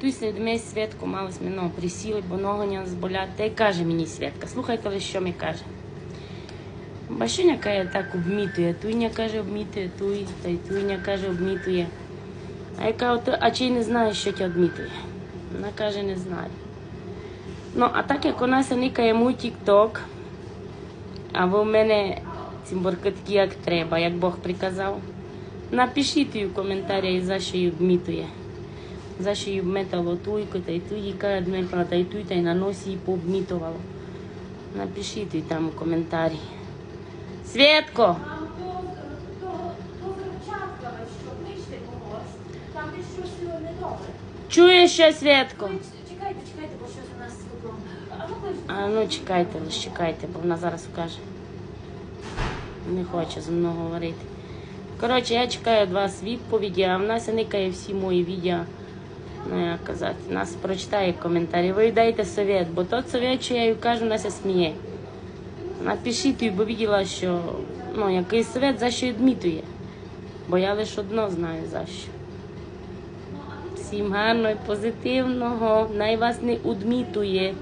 Той сидимо Святку, мали ми ну, присіли, бо ноги не зболять. Та й каже мені Святка, слухайте, ли, що ми каже. Башуня каже, так обмітує, туйня каже, обмітує, туй, та й туйня каже, обмітує. А кажу, «Ти- а чи не знаєш, що тебе обмітує? Вона каже, не знаю. Ну, а так як у нас никає мій тік-ток, а ви в мене ці боркотки як треба, як Бог приказав. Напишіть їй в коментарях, за що її обмітує. Та й туї каже, Дмитро, та й туй, та й на носі її пообмітувало. Напишіть там у коментарі. Свєтко! Чуєш що, Свєтко? Чекайте, чекайте, бо щось у нас з. А ну чекайте, лише чекайте, бо вона зараз скаже. Не хоче зі мною говорити. Коротше, я чекаю від вас відповіді, а в нас никає всі мої відео. Ну, як казати, нас прочитає коментарі. Ви дайте совет, бо тот совет, що я їй кажу, нас сміє. Напишіть їй, бо виділа, що ну, якийсь совет за що відмітує. Бо я лише одно знаю за що. Всім гарного і позитивного, най вас не удмітує.